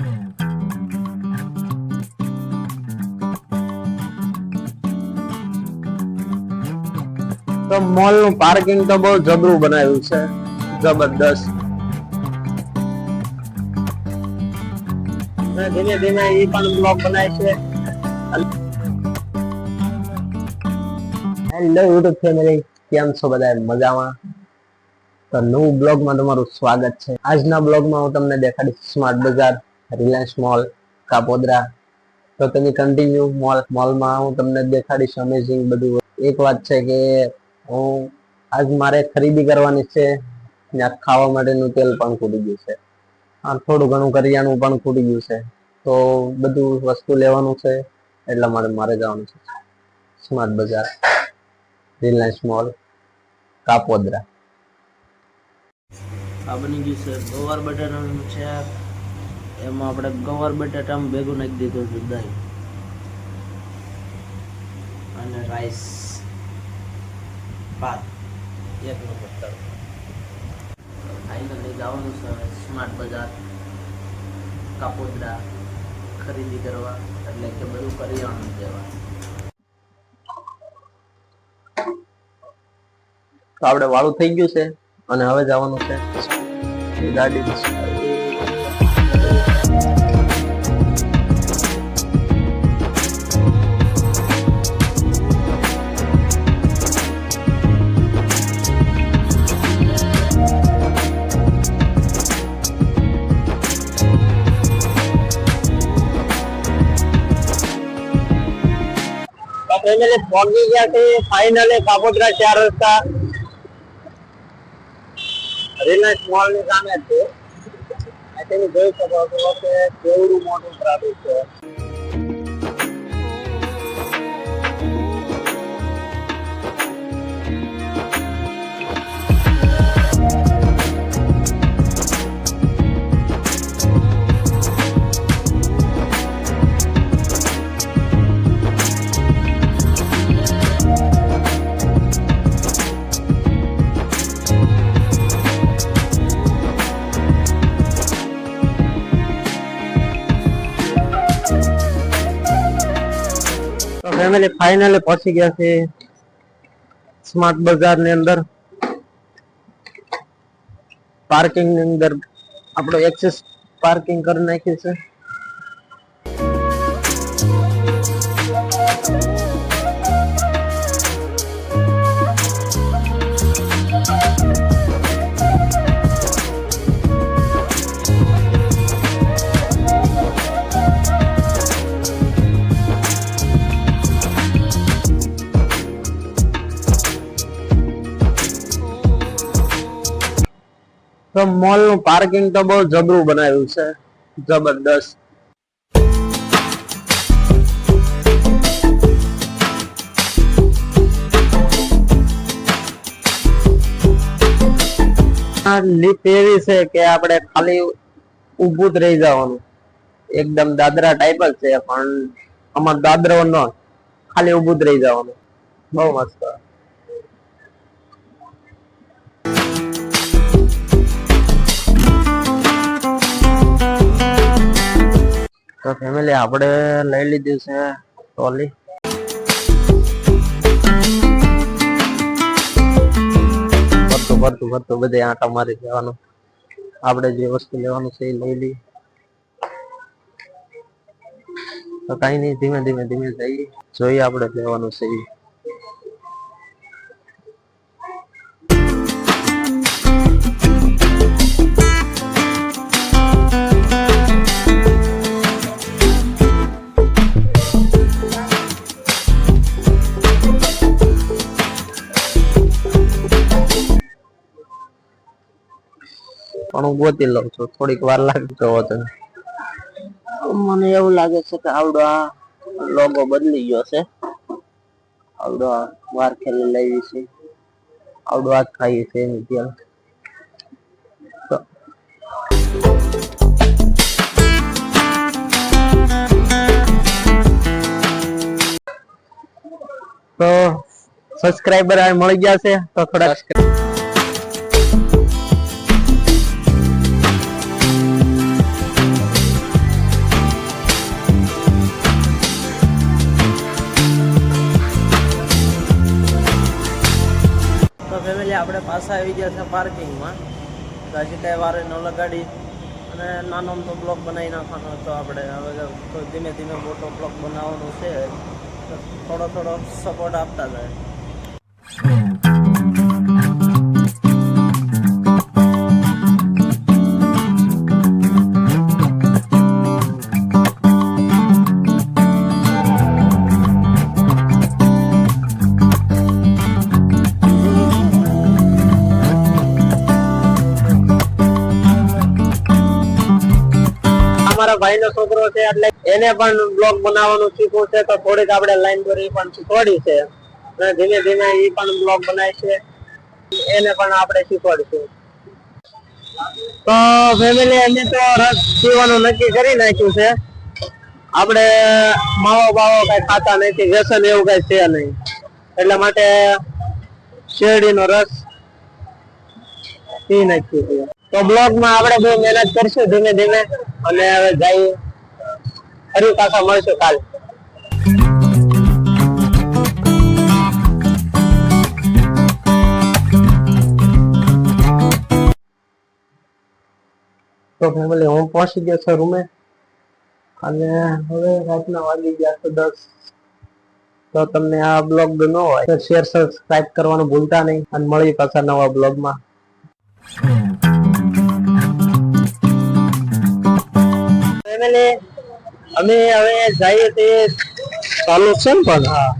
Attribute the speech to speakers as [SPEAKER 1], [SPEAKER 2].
[SPEAKER 1] તો મોલનું પાર્કિંગ તો બહુ જબરું બનાવ્યું છે. જબરદસ્ત. ધીમે ધીમે એ પણ બ્લોક બનાય છે. હેલો યુટ્યુબ ફેમિલી કેમ છો બધા મજામાં? તો નવું બ્લોગમાં તમારું સ્વાગત છે. આજના બ્લોગમાં હું તમને દેખાડીશ સ્માર્ટ બજાર રિલાયન્સ મોલ કાપોદ્રા તો તેની કન્ટિન્યુ મોલ મોલમાં હું તમને દેખાડીશ અમેઝિંગ બધું. એક વાત છે કે હું આજ મારે ખરીદી કરવાની છે ત્યાં ખાવા માટેનું તેલ પણ ખૂટી ગયું છે. આ થોડું ઘણું કરિયાણું પણ ખૂટી ગયું છે. તો બધું વસ્તુ લેવાનું છે એટલા માટે મારે જવાનું છે. સ્માર્ટ બજાર રિલાયન્સ મોલ કાપોદ્રા
[SPEAKER 2] આ બની ગયું છે. ગોવાર બટેટાનું છે. એમાં આપણે ગવાર બટાટામાં ભેગું નાખી દીધું હતું દહીં. અને રાઈસ ભાત. એક નંબર તડકો ફાઇનલી જવાનું છે સ્માર્ટ બજાર. કાપોદ્રા ખરીદી કરવા. એટલે કે બધું કરિયાણું દેવા
[SPEAKER 1] તો આપણે વાળું થઈ ગયું છે. અને હવે જવાનું છે ગાડી. ફેમિલી પહોંચી ગયા છે. ફાઇનલી કાપોદ્રા ચાર રસ્તા રિલાયન્સ મોલની સામે છે. આ જોઈ શકો છો કે કેવડું મોટું ટ્રાફિક છે. તો ફેમિલી ફાઇનલી પહોંચી ગયા છે સ્માર્ટ બજારની અંદર. પાર્કિંગની અંદર આપણો એક્સેસ પાર્કિંગ કરી નાખ્યું છે. તો મોલનું પાર્કિંગ તો બહુ જબરું બનાવ્યું છે. જબરદસ્ત. લીપ એવી છે કે આપણે ખાલી ઊભું જ રહી જવાનું. એકદમ દાદરા ટાઈપ જ છે, પણ આમાં દાદરો ન ખાલી ઊભું જ રહી જવાનું. બહુ મસ્ત. તો ફેમિલી આપણે લઈ લીધી છે ટ્રોલી ફરતું ફરતું ફરતું, બધે આંટા મારી જવાનું આપણે જે વસ્તુ લેવાનું છે એ લઈ લઈ તો કઈ નહીં, ધીમે ધીમે ધીમે જઈએ. જોઈએ આપણે લેવાનું છે ઈ. હું ગોતી લઉં છું. થોડીક વાર લાગતો હતો મને એવું લાગે છે કે આવડો આ લોગો બદલી ગયો છે. આવડો આ વાર ખેલી લેવી છે. આવડો આ ખાઈ છે એની તેલ તો તો સબસ્ક્રાઇબર મળી ગયા છે. તો થોડા
[SPEAKER 2] પાછા આવી ગયા છે પાર્કિંગમાં તો હજી કાંઈ વારે ન લગાડી અને નાનો તો બ્લોક બનાવી નાખવાનો હતો આપણે. હવે તો ધીમે ધીમે મોટો બ્લોક બનાવવાનો છે. તો થોડો થોડો સપોર્ટ આપતા જાય.
[SPEAKER 1] અમારા ભાઈનો છોકરો છે, એટલે એને પણ બ્લોગ બનાવવાનું શીખવું છે, તો થોડીક આપણે લાઈન દોરી પણ શીખવાડી છે. અને ધીમે ધીમે એ પણ બ્લોગ બનાવે છે. એને પણ આપણે શીખવાડીશું. તો ફેમિલી અમે તો રસ પીવાનું નક્કી કરી નાખ્યું છે. આપણે માવો બાવો કઈ ખાતા નથી, વ્યસન એવું કઈ છે નહીં. એટલા માટે શેરડીનો રસ પી નાખ્યું છે. તો બ્લોગમાં આપણે બહુ મહેનત કરશું ધીમે ધીમે. અને હવે જઈએ ફરી પાછા મળશું કાલ. તો ફેમિલી હું પહોંચી ગયો છું રૂમે. અને હવે રાતના વાગી ગયા છે દસ. તો તમને આ બ્લોગ ગમ્યો હોય તો શેર સબસ્ક્રાઇબ કરવાનું ભૂલતા નહીં. અને મળીએ પાછા નવા બ્લોગમાં. ફેમિલી અમે હવે જઈએ તે ચાલુ છે ને પણ હા.